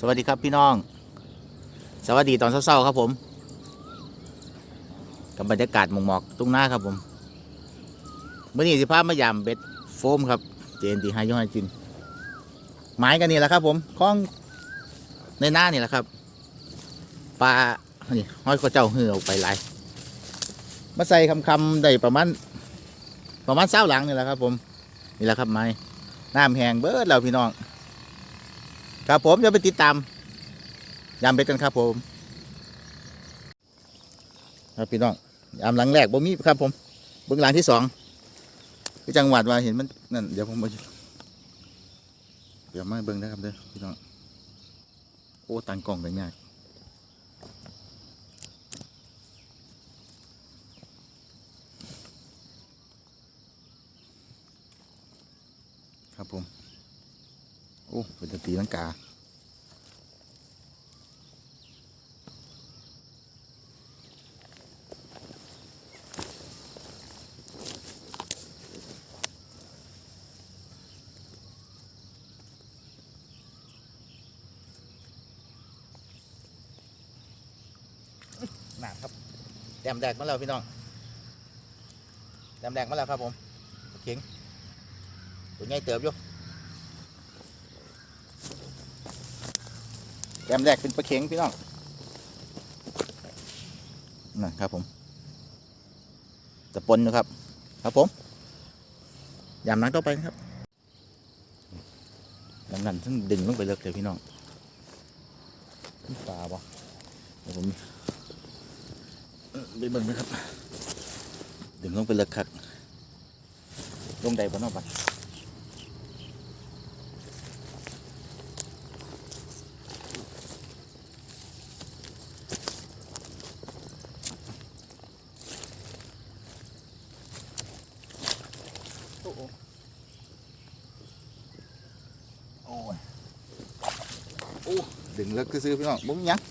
สวัสดีครับพี่น้อง สวัสดีตอนเช้าๆครับผม กับบรรยากาศหมอกหมอกตุ้งหน้าครับผมเมื่อนี้สิพามายามเบ็ดโฟมครับ เจนตีไฮยองไฮจินไม้กันนี่แหละครับ ผมคล้องในหน้านี่แหละครับปลานี่ห้อยก็เจ้าเหือออกไปหลายมาใส่คำคำๆได้ประมาณประมาณเศร้าหลังนี่แหละครับ ผมนี่แหละครับไม้น้ำแห้งเบิดแล้วพี่น้อง ครับผมจะไปติดตามยามเบ็ดกันครับผมครับพี่น้องยามหลังแรกบ่มีครับผมเบื้องหลังที่สองที่จังหวัดว่าเห็นมันนั่นเดี๋ยวผมมาเดี๋ยวมาเบิ่งนะครับเด้อพี่น้องโอ้ตังกล้องกันยากครับผม โอ้เป็นตีลังกาหนักครับแดมแดกมาแล้วพี่น้องแดมแดกมาแล้วครับผมเข็งตัวใหญ่เติบอยู่ แกมแรกเป็นปลาเข็งพี่น้องนะครับผมจะปนอยู่ครับ ครับผมยำนักต่อไปครับยำนั้นซึ่งดึงลงไปเลิกเลยพี่น้องนี่ปลาบ่เดี๋ยวผมไปเบิ่งนะครับ ดึงลงไปเลิกครับลงใดบ่เนอกบัด โอ้โหโอ้ยโอ้ดึง เลิกซื้อพี่น้องบุ้งยักษ์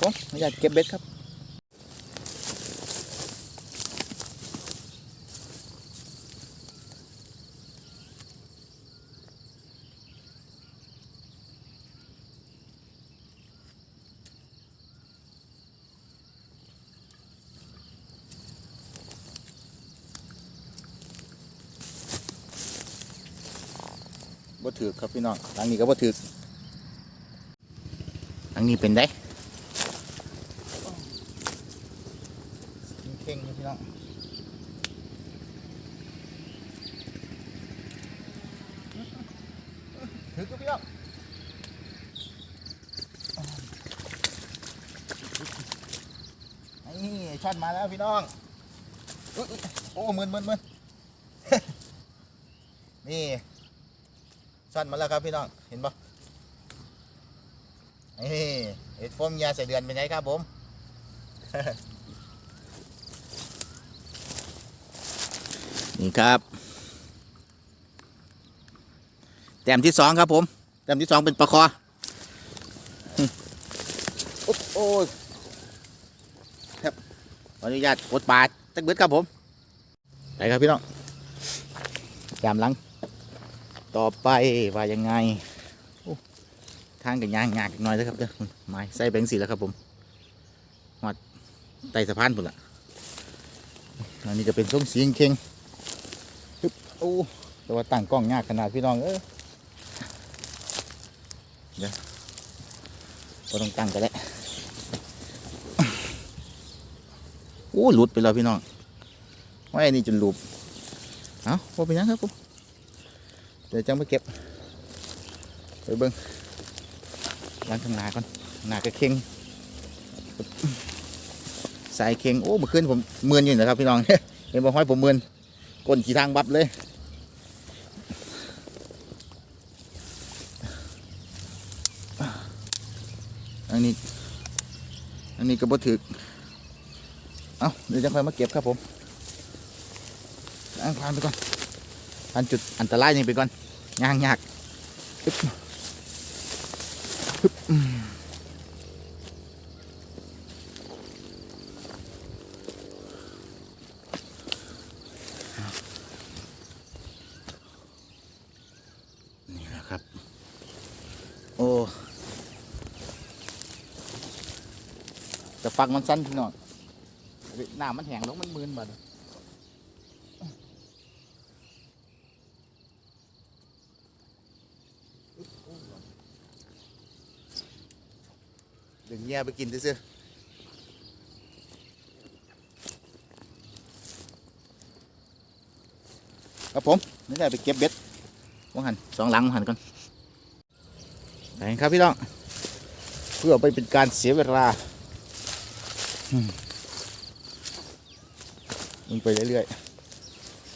ผมไม่อยากเก็บเบ็ดครับ บ่ถือครับพี่น้องทางนี้ก็บ่ถือทางนี้เป็นได้เข่งๆอยู่พี่น้องถือกับพี่น้องนี่ช็อตมาแล้วพี่น้องอุ๊ยอุ๊ยโอ้มึนมึนมึนนี่ สั้นมาแล้วครับพี่น้อง เห็นปะนี่เห็ดโฟมยาใส่เดือนเป็นไงครับผมนี่ครับ แต้มที่สองครับผม แต้มที่สองเป็นปลาคอโอ๊บโอ้ยครับอนุญาตกดปลาตักเบิดครับผม ไปครับพี่น้องแต้มหลัง ต่อไปว่ายังไงทางกันยางยากอีกหน่อยนะครับเด้อไม้ใส่แบงค์สีแล้วครับผมหอดไต่สะพานพุ่นละอันนี้จะเป็นส้มสีเข่งๆปึ๊บโอ้แต่ว่าตั้งกล้องยากขนาดพี่น้องเออเดี๋ยวก็ต้องตั้งกันแล้วโอ้หลุดไปแล้วพี่น้องไว้อันนี้จนหลุดเอ้าว่าเป็นยังครับผม เดี๋ยวจังไปเก็บ ไปเบิ้งล้างข้างหน้าก่อนหน้าก็เค็งใส่เค็งโอ้เมื่อคืนผมเมือนอยู่นะครับพี่น้องเห็นบอกห้อยผมเมือนก้นขี่ทางบับเลยอันนี้ อันนี้ก็บ่ถึก เอาเดี๋ยวจะค่อยมาเก็บครับผมล้างคลานไปก่อน อันจุดอันตรายนี่ไปก่อนยากยากนี่นะครับ โอ้จะฟังมันสั้นพี่น้องน้ำมันแห้งแล้วมันมืนหมด ดึงเงี้ยไปกินซื้อครับผมนี่ได้ไปเก็บเบ็ดวางหันสองหลังวางหันก่อนไปครับพี่น้องเพื่อไปเป็นการเสียเวลาอืมมันไปเรื่อย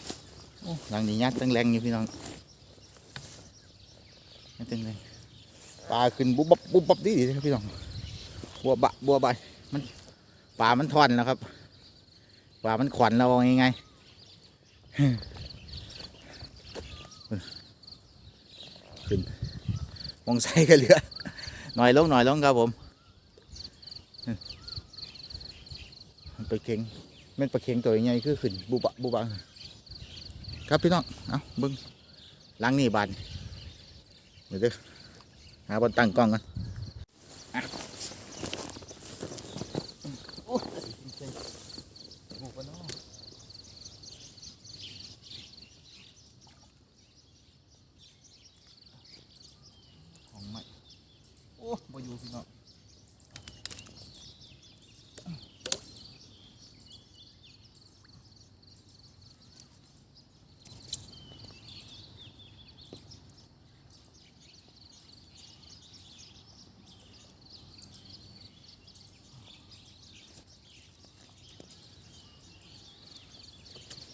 ๆหลังนี้ยัดตั้งแรงอยู่พี่น้องยัดตั้งแรงปลาขึ้นบุบบับบุบบับดีดีครับพี่น้อง บัวบะบัวใบมันปลามันทอนแล้วครับปลามันขวัญเราเอาไงขึ้นมองใส่กันเหลือ หน่อยลงหน่อยลงครับผมมันไปเข็งแม่นปลาเข็งตัวใหญ่คือขึ้นบุบะบุบะครับพี่น้องเอาบิ้งล้างนี่บานเดี๋ยวด้อหาบนตั้งกล้องกันอะโอ้ยโอ้ปะน้อของใหม่ โอ้บ่อยู่พี่น้อง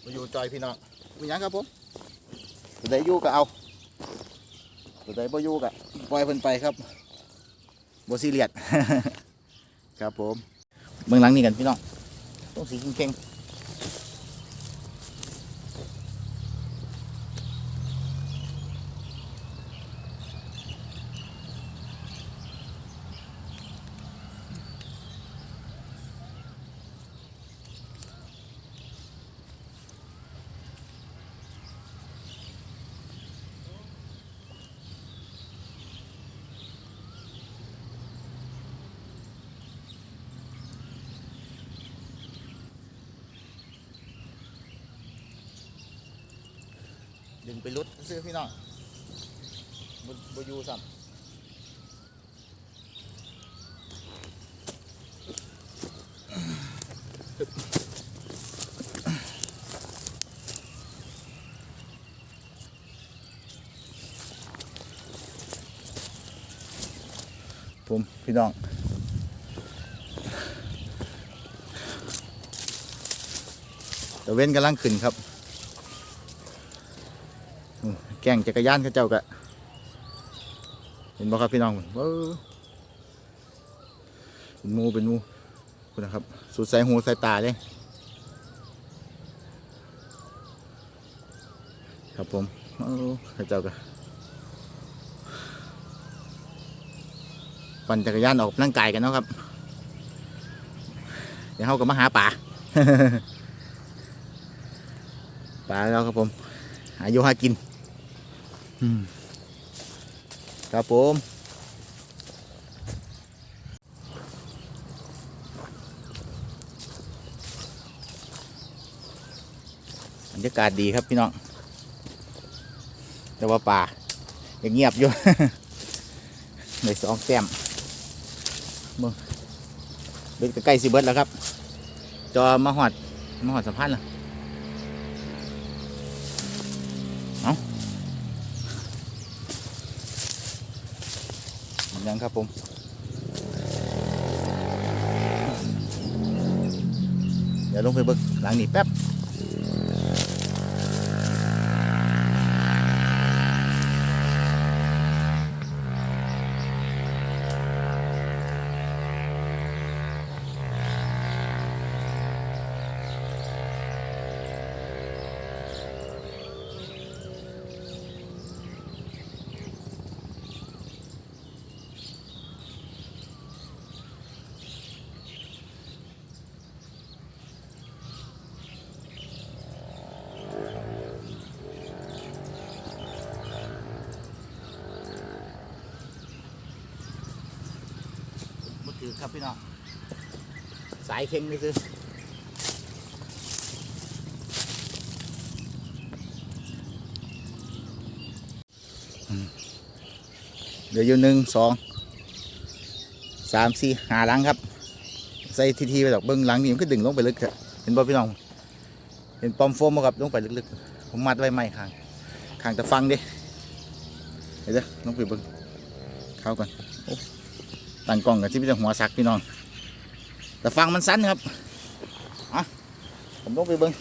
บ่ อยู่จอยพี่น้องมีหยังครับผมตัวใดอยู่ก็เอาตัวใดบ่อยู่ก็ปล่อยเพิ่นไปครับบซีเรียส ครับผมเบื้องหลังนี่กันพี่น้องต้องสีเข่ง ดึงไปรุดซื้อพี่น้องบบบอยูซ้ำผมพี่น้องตะเว้นกำลังขึ้นครับ แก่งจักรยานเขาเจ้ากะเห็นบ่ครับพี่น้องเว้อเป็นมูเป็นมูคุณนะครับ สุดสายหูสายตาเลยครับผมเอ้าเขาเจ้ากะปั่นจักรยานออกกำลังกายกันเนาะครับ เดี๋ยวเขาก็มาหาป่าป่าแล้วครับผม หาอยู่หากิน ครับผมบรรยากาศดีครับพี่น้อง แต่ว่าป่ายังเงียบอยู่ในสองแต้มมึงเบ็ดใกล้สิเบิดแล้วครับ จอมาหอดมาหอดสะพานแล้ว ยังครับผมเดี๋ยวลงไปเบิกหลังนี้แป๊บ ถือครับพี่น้องสายเข่งนี่ซื้ออืมเดี๋ยวอยู่หนึ่งสองสามสี่หาหลังครับ ใส่ทีทีไปดอกเบิ้งหลังนี่มันก็ดึงลงไปลึกเถอะเห็นบ่พี่น้องเห็นปอมโฟมบ่ครับลงไปลึกๆผมมัดไว้ไม่ข้างข้างแต่ฟังดิเดี๋ยวเดี๋ยวลงไปเบิ้งเข้าก่อนโอ้ ตั้งกล้องกับที่พี่จะหัวซักพี่น้อง แต่ฟังมันสั้นครับอะผมลงไปเบิ้ง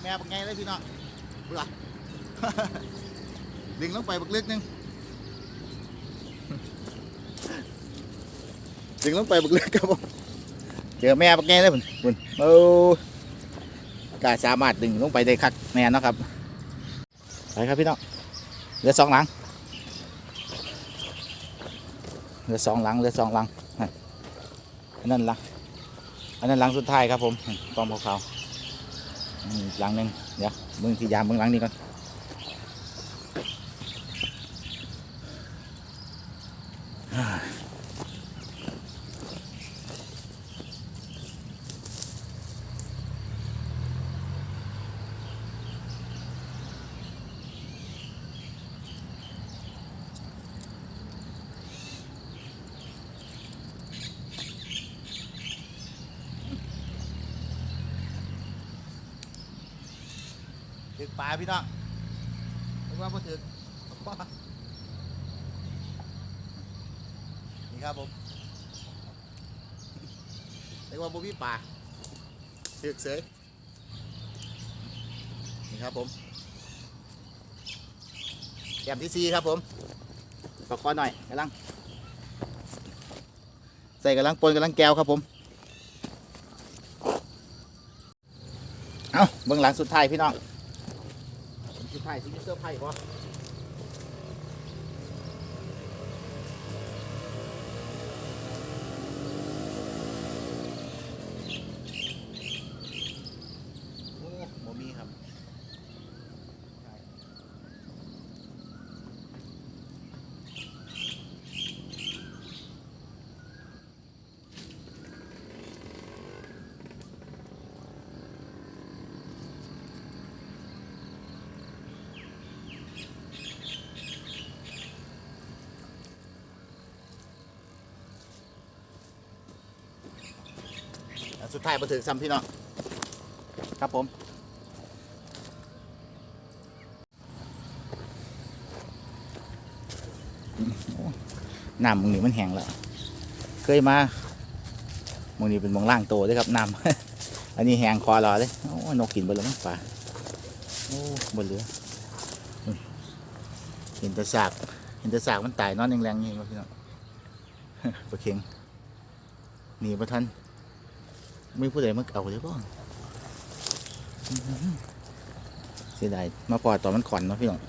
แม่เป็นไงเลยพี่น้องเบื่อดึงลงไปบักลึกนึงดึงลงไปบักลึกครับผมเจอแม่ป็นไงเลยคุณคุณโอ้กาสามารถดึงลงไปได้คักแน่นะครับไปครับพี่น้องเหลือสองหลังเหลือสองหลังเหลือสองหลังนั่นอันนั้นหลังอันนั้นหลังสุดท้ายครับผมกองขาวๆอืมอีก หลังหนึ่งเดี๋ยวมึงที่ยามมึงหลังนี้ก่อนถึกปลา พี่น้องถึกว่าพอถึกนี่ครับผมเรียกว่าบุพี่ป่าถึกเสยนี่ครับผมแกมที่ซีครับผมปอกคอหน่อยกำลัง ใส่กำลังปนกำลังแก้วครับผม เอาเบื้องหลังสุดท้ายพี่น้อง สุดท้ายสิมีเสื้อร์ไผ่ปะโอ้โมมีครับใช่แล้ว สุดท้ายมาถึงซ้ำพี่น้องครับผมน้ำมึงนี่มันแห้งแล้ว เคยมามึงนี่เป็นมองล่างโตด้วยครับน้ำ อันนี้แห้งคอรอเลยโอ้นกกินไปแล้วมั้งป่าโอ้บนเรือเห็นแต่สากเห็นแต่สากมันตายนอนแรงๆนี่ครับพี่น้องปลาเค็งหนีประทัน ไม่ผู้ใดมาเอาเลยบ้างเสียดายมาปล่อยตอนมันขอนเนาะพี่น้อง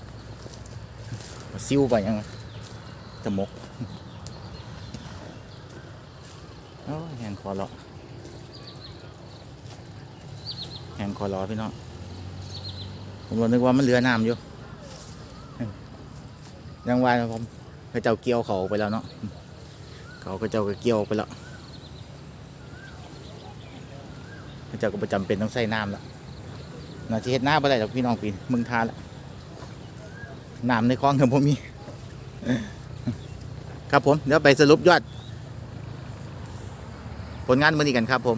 มาซิวไปยังตะมกโอ้แหงคอรอแหงคอรอพี่น้องผมก็นึกว่ามันเรือน้ำอยู่ยังว่านะผมพระเจ้าเกี่ยวเขาไปแล้วเนาะเขาพระเจ้าก็เกี่ยวไปแล้วพระ เจ้าก็ประจำเป็นต้องใส่น้ำแล้วนาทีเฮ็ดหน้าบ่ได้ดอกพี่น้องปีนมึงทาละน้ำในคลองกับผมมี ครับผม เดี๋ยวไปสรุปยอด ผลงานมือนี้กันครับผม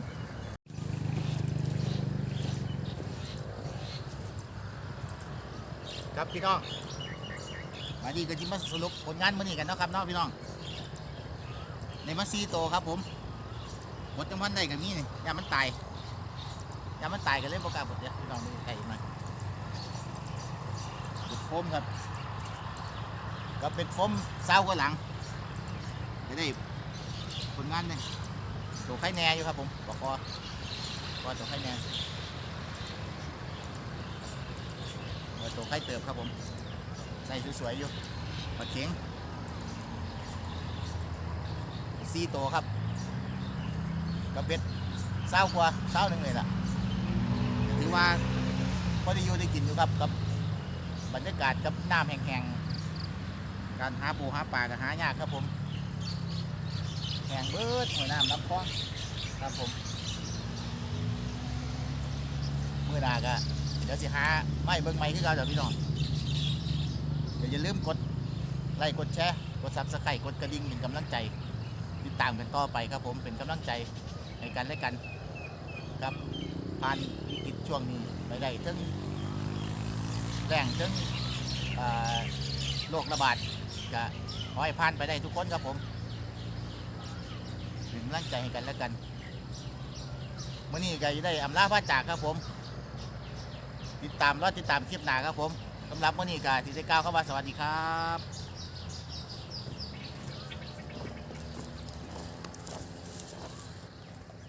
ครับพี่น้องมาดีก็จิมาสรุปผลงานมือนี้กันเนาะครับเนาะพี่น้องในมาซีโตครับผมบดจังวันใดกับนี้นี่ยามันตายามันตายกันเลยบอกกล้าบดเดี๋ยวพี่น้องดูไก่มาโฟมครับ ก็เป็นโฟมเศร้าก็หลังจะได้ผลงานเนี่ยตัวไข่แน่อยู่ครับผมบอกคอคอตัวไข่แน่ตัวไข่เติบครับผม ใส่สวยๆอยู่ปลาเข็งซีโตวครับกับเบ็ดเศร้ากว่าเศร้าหนึ่งเลยล่ะ ถือว่าพอได้อยู่ได้กินอยู่ครับกับบรรยากาศกับน้ำแห้งๆการหาปูหาปลาก็หายากครับผมแห้งเบิดหัวน้ำน้ำคลองครับผมเมื่อหนาก็เดี๋ยวสิหาไม่เบิ่งไม่ที่เราเดี๋ยวพี่น้องเดี๋ยวอย่าลืมกดไลค์กดแชร์กดซับสไครต์กดกระดิ่งเป็นกำลังใจติดตามกันต่อไปครับผมเป็นกำลังใจให้กันและกันครับ ผ่านวิกฤตช่วงนี้ไปได้ทั้งแรงทั้งโรคระบาดก็ขอให้ผ่านไปได้ทุกคนครับผมเป็นกำลังใจให้กันและกันเมื่อนี้ก็ได้อำลาพระจากครับผม ติดตามรอดติดตามคลิปหนาครับผมสำหรับเมื่อนี้ก็ที่ได้กล่าวคำว่าสวัสดีครับ